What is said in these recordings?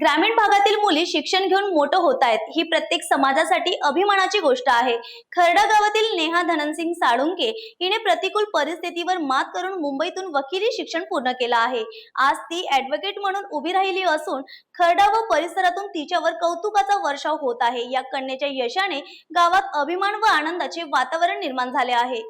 ग्रामीण भागातील मुली शिक्षण घेऊन मोठं होत आहेत. ही प्रत्येक समाजासाठी अभिमानाची गोष्ट आहे. खरडा गावातील नेहा धननसिंग साळुंके हिने प्रतिकूल परिस्थितीवर मात करून मुंबईतून वकिली शिक्षण पूर्ण केलं आहे. आज ती ऍडव्होकेट म्हणून उभी राहिली असून खरडा व परिसरातून तिच्यावर कौतुकाचा वर्षाव होत आहे. या कन्येच्या यशाने गावात अभिमान व आनंदाचे वातावरण निर्माण झाले आहे.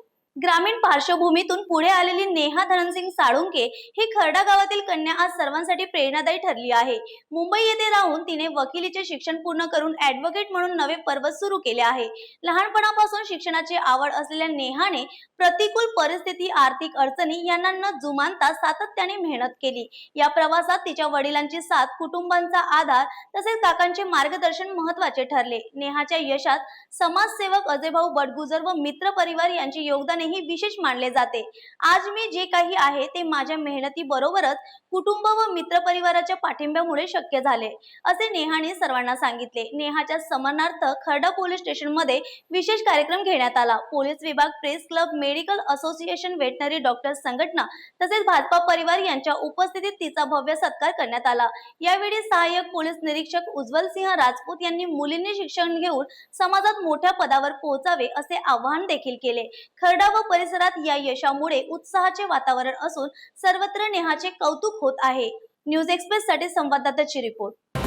ग्रामीण पार्श्वभूमीतून पुढे आलेली नेहा धनसिंग साळुंके ही खरडा गावातील कन्या आज सर्वांसाठी प्रेरणादायी ठरली आहे. मुंबई येथे राहून तिने वकिलीचे शिक्षण पूर्ण करून ऍडव्होकेट म्हणून नवे पर्वत सुरू केले आहे. लहानपणापासून शिक्षणाची आवड असलेल्या नेहाने प्रतिकूल परिस्थिती आर्थिक अडचणी यांना न जुमानता सातत्याने मेहनत केली. या प्रवासात तिच्या वडिलांची साथ कुटुंबांचा आधार तसेच काकांचे मार्गदर्शन महत्त्वाचे ठरले. नेहाच्या यशात समाजसेवक अजयभाऊ बडगुजर व मित्र परिवार यांचे योगदानही विशेष मानले जाते. आज मी जे काही आहे ते माझ्या मेहनती बरोबरच कुटुंब व मित्र परिवाराच्या पाठिंब्यामुळे शक्य झाले असे नेहाने सर्वांना सांगितले. नेहाच्या समरणार्थ खरडा पोलीस स्टेशनमध्ये विशेष कार्यक्रम घेण्यात आला. पोलीस विभाग press club medical association veterinary doctor संघटना तसेच भाजपा परिवार यांच्या उपस्थितीत तिचा भव्य सत्कार करण्यात आला. यावेळी सहाय्यक पोलीस निरीक्षक उज्ज्वल सिंह राजपूत यांनी मुलींनी शिक्षण घेऊन समाजात मोठ्या पदावर पोहोचावे असे आवाहन देखील केले. खरडा व परिसरात या यशामुळे उत्साहाचे वातावरण असून सर्वत्र नेहाचे कौतुक होत आहे. न्यूज एक्सप्रेस साठी संवाददाताची रिपोर्ट.